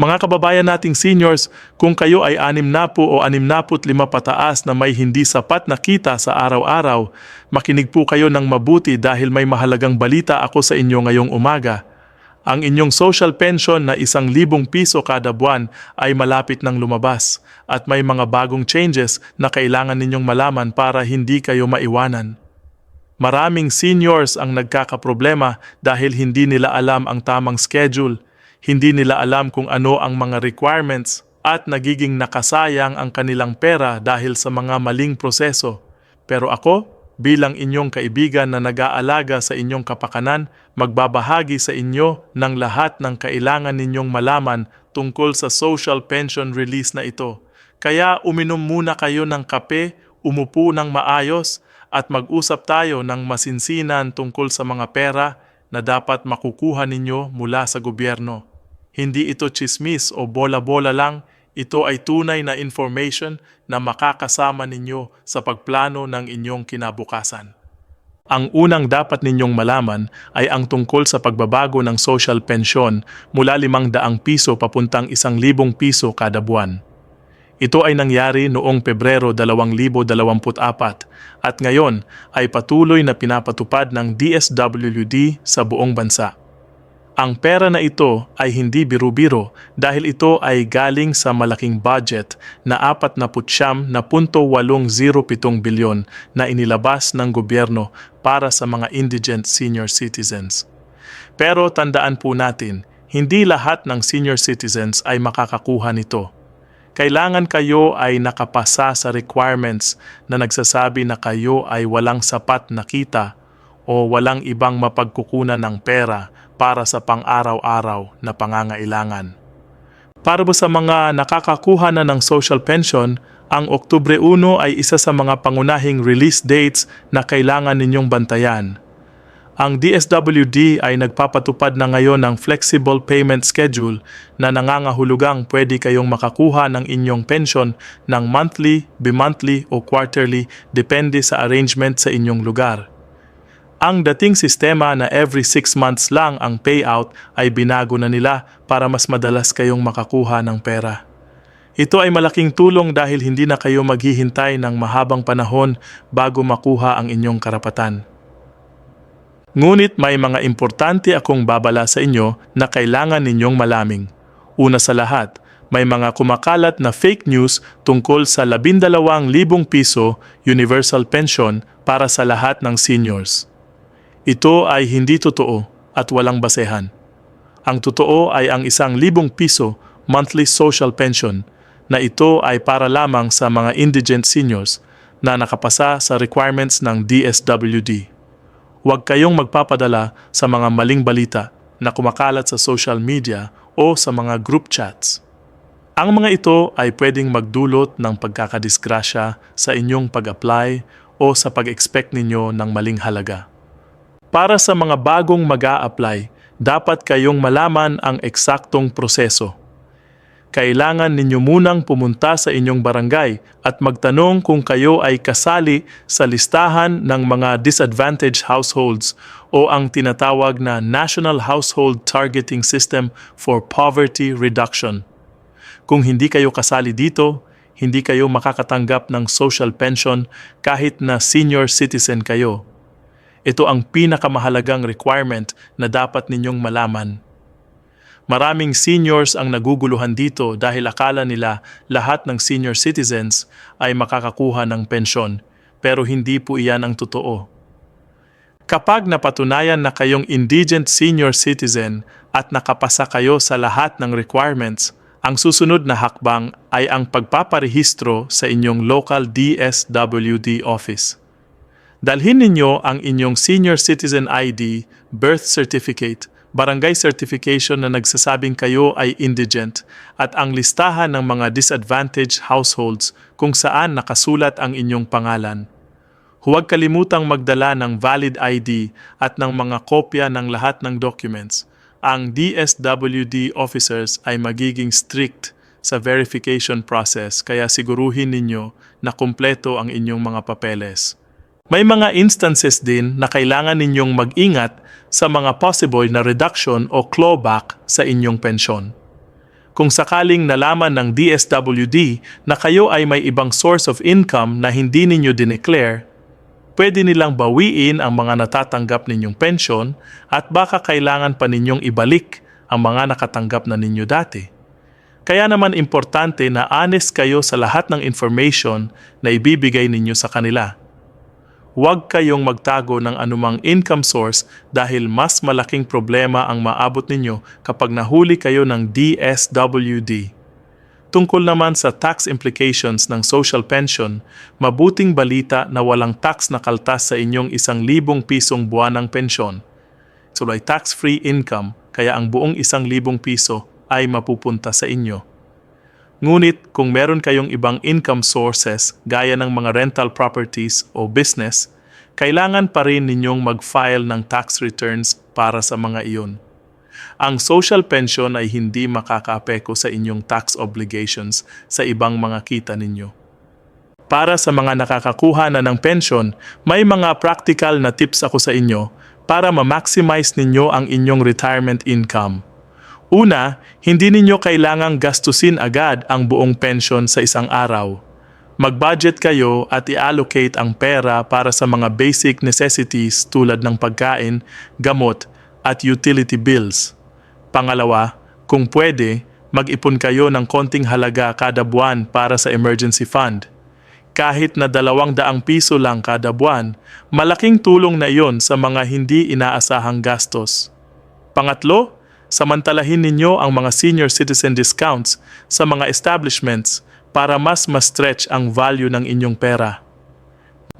Mga kababayan nating seniors, kung kayo ay anim na po o anim na lima pataas na may hindi sapat na kita sa araw-araw, makinig po kayo ng mabuti dahil may mahalagang balita ako sa inyo ngayong umaga. Ang inyong social pension na isang libong piso kada buwan ay malapit ng lumabas at may mga bagong changes na kailangan ninyong malaman para hindi kayo maiwanan. Maraming seniors ang nagkakaproblema dahil hindi nila alam ang tamang schedule, hindi nila alam kung ano ang mga requirements at nagiging nakasayang ang kanilang pera dahil sa mga maling proseso. Pero ako, bilang inyong kaibigan na nag-aalaga sa inyong kapakanan, magbabahagi sa inyo ng lahat ng kailangan ninyong malaman tungkol sa social pension release na ito. Kaya uminom muna kayo ng kape, umupo ng maayos, at mag-usap tayo ng masinsinan tungkol sa mga pera na dapat makukuha ninyo mula sa gobyerno. Hindi ito chismis o bola-bola lang, ito ay tunay na information na makakasama ninyo sa pagplano ng inyong kinabukasan. Ang unang dapat ninyong malaman ay ang tungkol sa pagbabago ng social pension mula 500 piso papuntang 1,000 piso kada buwan. Ito ay nangyari noong Pebrero 2024 at ngayon ay patuloy na pinapatupad ng DSWD sa buong bansa. Ang pera na ito ay hindi biru-biro dahil ito ay galing sa malaking budget na 49 na punto 807 bilyon na inilabas ng gobyerno para sa mga indigent senior citizens. Pero tandaan po natin, hindi lahat ng senior citizens ay makakakuha nito kailangan kayo ay nakapasa sa requirements na nagsasabi na kayo ay walang sapat na kita o walang ibang mapagkukunan ng pera para sa pang-araw-araw na pangangailangan. Para po sa mga nakakakuha na ng social pension, ang Oktubre 1 ay isa sa mga pangunahing release dates na kailangan ninyong bantayan ang DSWD ay nagpapatupad na ngayon ng flexible payment schedule na nangangahulugang pwede kayong makakuha ng inyong pension ng monthly, bimonthly o quarterly depende sa arrangement sa inyong lugar. Ang dating sistema na every 6 months lang ang payout ay binago na nila para mas madalas kayong makakuha ng pera. Ito ay malaking tulong dahil hindi na kayo maghihintay ng mahabang panahon bago makuha ang inyong karapatan. Ngunit may mga importante akong babala sa inyo na kailangan ninyong malaming. Una sa lahat, may mga kumakalat na fake news tungkol sa 12,000 piso universal pension para sa lahat ng seniors. Ito ay hindi totoo at walang basehan. Ang totoo ay ang 1,000 piso monthly social pension na ito ay para lamang sa mga indigent seniors na nakapasa sa requirements ng DSWD huwag kayong magpapadala sa mga maling balita na kumakalat sa social media o sa mga group chats. Ang mga ito ay pwedeng magdulot ng pagkakadisgrasya sa inyong pag-apply o sa pag-expect ninyo ng maling halaga. Para sa mga bagong mag apply dapat kayong malaman ang eksaktong proseso kailangan ninyo munang pumunta sa inyong barangay at magtanong kung kayo ay kasali sa listahan ng mga disadvantaged households o ang tinatawag na National Household Targeting System for Poverty Reduction. Kung hindi kayo kasali dito, hindi kayo makakatanggap ng social pension kahit na senior citizen kayo. Ito ang pinakamahalagang requirement na dapat ninyong malaman. Maraming seniors ang naguguluhan dito dahil akala nila lahat ng senior citizens ay makakakuha ng pensyon, pero hindi po iyan ang totoo. Kapag napatunayan na kayong indigent senior citizen at nakapasa kayo sa lahat ng requirements, ang susunod na hakbang ay ang pagpaparehistro sa inyong local DSWD office. Dalhin ninyo ang inyong senior citizen ID, birth certificate, barangay certification na nagsasabing kayo ay indigent at ang listahan ng mga disadvantaged households kung saan nakasulat ang inyong pangalan. Huwag kalimutang magdala ng valid ID at ng mga kopya ng lahat ng documents. Ang DSWD officers ay magiging strict sa verification process kaya siguruhin ninyo na kumpleto ang inyong mga papeles. May mga instances din na kailangan ninyong mag-ingat sa mga possible na reduction o clawback sa inyong pensyon. Kung sakaling nalaman ng DSWD na kayo ay may ibang source of income na hindi ninyo dineclare, pwede nilang bawiin ang mga natatanggap ninyong pensyon at baka kailangan pa ninyong ibalik ang mga nakatanggap na ninyo dati. Kaya naman importante na honest kayo sa lahat ng information na ibibigay ninyo sa kanila. Huwag kayong magtago ng anumang income source dahil mas malaking problema ang maabot ninyo kapag nahuli kayo ng DSWD. Tungkol naman sa tax implications ng social pension, mabuting balita na walang tax na kaltas sa inyong isang libong pisong buwanang pensyon. So ay tax-free income kaya ang buong isang libong piso ay mapupunta sa inyo. Ngunit kung meron kayong ibang income sources gaya ng mga rental properties o business, kailangan pa rin ninyong mag-file ng tax returns para sa mga iyon. Ang social pension ay hindi makakaapeko sa inyong tax obligations sa ibang mga kita ninyo. Para sa mga nakakakuha na ng pension, may mga practical na tips ako sa inyo para ma-maximize ninyo ang inyong retirement income. Una, hindi ninyo kailangang gastusin agad ang buong pension sa isang araw. Mag-budget kayo at i-allocate ang pera para sa mga basic necessities tulad ng pagkain, gamot, at utility bills. Pangalawa, kung pwede, mag-ipon kayo ng konting halaga kada buwan para sa emergency fund. Kahit na dalawang daang piso lang kada buwan, malaking tulong na iyon sa mga hindi inaasahang gastos. Pangatlo, samantalahin ninyo ang mga senior citizen discounts sa mga establishments para mas ma-stretch ang value ng inyong pera.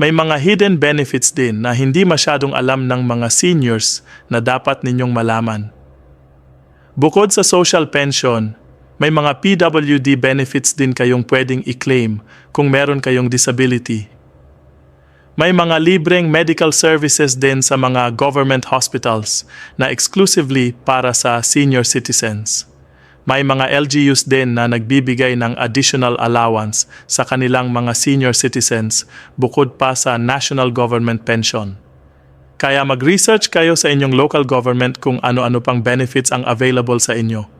May mga hidden benefits din na hindi masyadong alam ng mga seniors na dapat ninyong malaman. Bukod sa social pension, may mga PWD benefits din kayong pwedeng i-claim kung meron kayong disability. May mga libreng medical services din sa mga government hospitals na exclusively para sa senior citizens. May mga LGUs din na nagbibigay ng additional allowance sa kanilang mga senior citizens bukod pa sa national government pension. Kaya mag-research kayo sa inyong local government kung ano-ano pang benefits ang available sa inyo.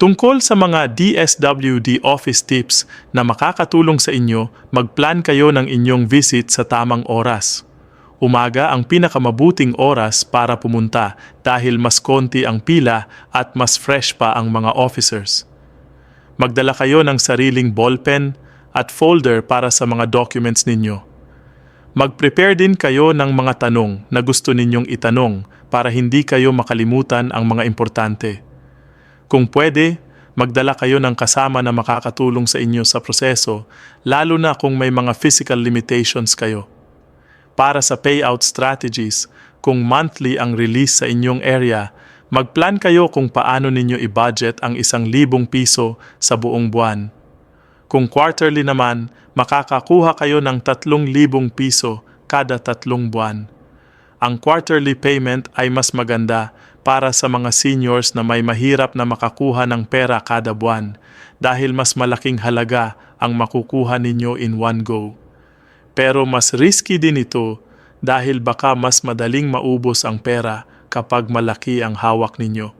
Tungkol sa mga DSWD office tips na makakatulong sa inyo, magplan kayo ng inyong visit sa tamang oras. Umaga ang pinakamabuting oras para pumunta dahil mas konti ang pila at mas fresh pa ang mga officers. Magdala kayo ng sariling ballpen at folder para sa mga documents ninyo. Mag-prepare din kayo ng mga tanong na gusto ninyong itanong para hindi kayo makalimutan ang mga importante. Kung pwede, magdala kayo ng kasama na makakatulong sa inyo sa proseso, lalo na kung may mga physical limitations kayo. Para sa payout strategies, kung monthly ang release sa inyong area, magplan kayo kung paano ninyo i-budget ang isang libong piso sa buong buwan. Kung quarterly naman, makakakuha kayo ng tatlong libong piso kada tatlong buwan. Ang quarterly payment ay mas maganda para sa mga seniors na may mahirap na makakuha ng pera kada buwan dahil mas malaking halaga ang makukuha ninyo in one go. Pero mas risky din ito dahil baka mas madaling maubos ang pera kapag malaki ang hawak ninyo.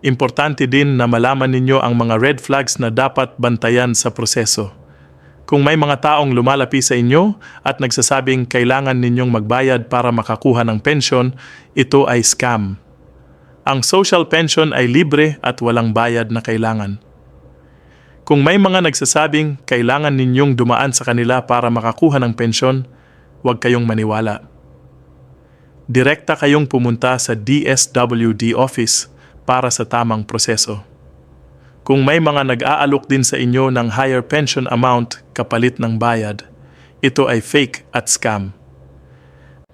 Importante din na malaman ninyo ang mga red flags na dapat bantayan sa proseso. Kung may mga taong lumalapi sa inyo at nagsasabing kailangan ninyong magbayad para makakuha ng pensyon, ito ay scam. Ang social pension ay libre at walang bayad na kailangan. Kung may mga nagsasabing kailangan ninyong dumaan sa kanila para makakuha ng pensyon, huwag kayong maniwala. Direkta kayong pumunta sa DSWD office para sa tamang proseso. Kung may mga nag-aalok din sa inyo ng higher pension amount kapalit ng bayad, ito ay fake at scam.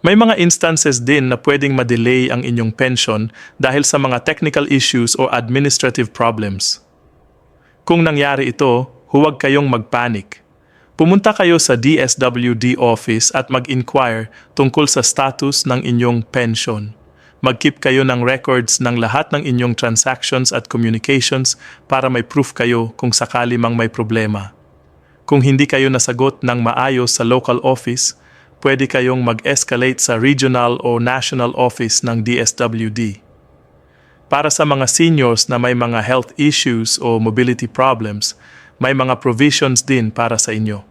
May mga instances din na pwedeng ma-delay ang inyong pension dahil sa mga technical issues o administrative problems. Kung nangyari ito, huwag kayong magpanik. Pumunta kayo sa DSWD office at mag-inquire tungkol sa status ng inyong pension mag-keep kayo ng records ng lahat ng inyong transactions at communications para may proof kayo kung sakali mang may problema. Kung hindi kayo nasagot ng maayos sa local office, pwede kayong mag-escalate sa regional o national office ng DSWD. Para sa mga seniors na may mga health issues o mobility problems, may mga provisions din para sa inyo.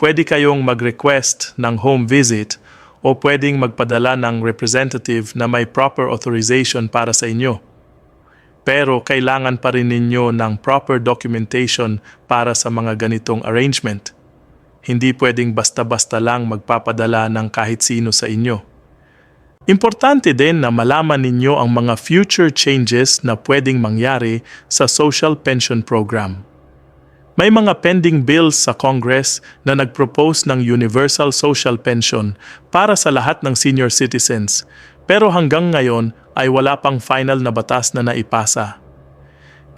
Pwede kayong mag-request ng home visit o pwedeng magpadala ng representative na may proper authorization para sa inyo. Pero kailangan pa rin ninyo ng proper documentation para sa mga ganitong arrangement. Hindi pwedeng basta-basta lang magpapadala ng kahit sino sa inyo. Importante din na malaman ninyo ang mga future changes na pwedeng mangyari sa social pension program. May mga pending bills sa Congress na nagpropose ng universal social pension para sa lahat ng senior citizens, pero hanggang ngayon ay wala pang final na batas na naipasa.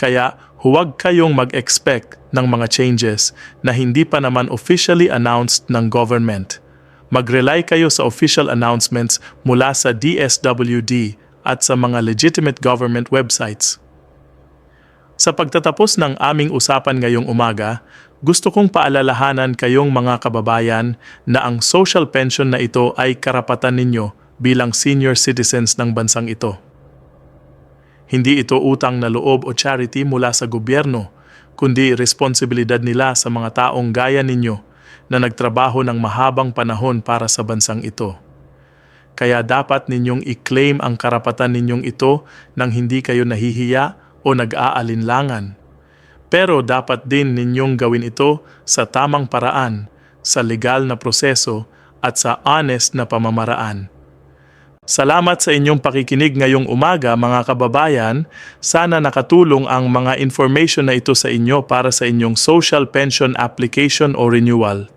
Kaya huwag kayong mag-expect ng mga changes na hindi pa naman officially announced ng government. Mag-rely kayo sa official announcements mula sa DSWD at sa mga legitimate government websites. Sa pagtatapos ng aming usapan ngayong umaga, gusto kong paalalahanan kayong mga kababayan na ang social pension na ito ay karapatan ninyo bilang senior citizens ng bansang ito. Hindi ito utang na loob o charity mula sa gobyerno, kundi responsibilidad nila sa mga taong gaya ninyo na nagtrabaho ng mahabang panahon para sa bansang ito. Kaya dapat ninyong i-claim ang karapatan ninyong ito nang hindi kayo nahihiya o nag-aalinlangan. Pero dapat din ninyong gawin ito sa tamang paraan, sa legal na proseso at sa honest na pamamaraan. Salamat sa inyong pakikinig ngayong umaga mga kababayan. Sana nakatulong ang mga information na ito sa inyo para sa inyong social pension application o renewal.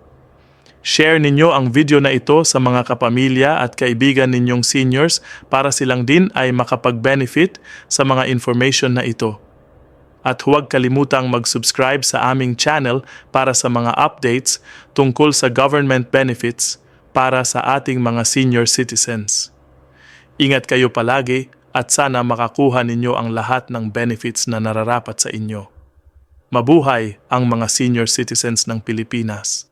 Share ninyo ang video na ito sa mga kapamilya at kaibigan ninyong seniors para silang din ay makapag-benefit sa mga information na ito. At huwag kalimutang mag-subscribe sa aming channel para sa mga updates tungkol sa government benefits para sa ating mga senior citizens. Ingat kayo palagi at sana makakuha ninyo ang lahat ng benefits na nararapat sa inyo. Mabuhay ang mga senior citizens ng Pilipinas.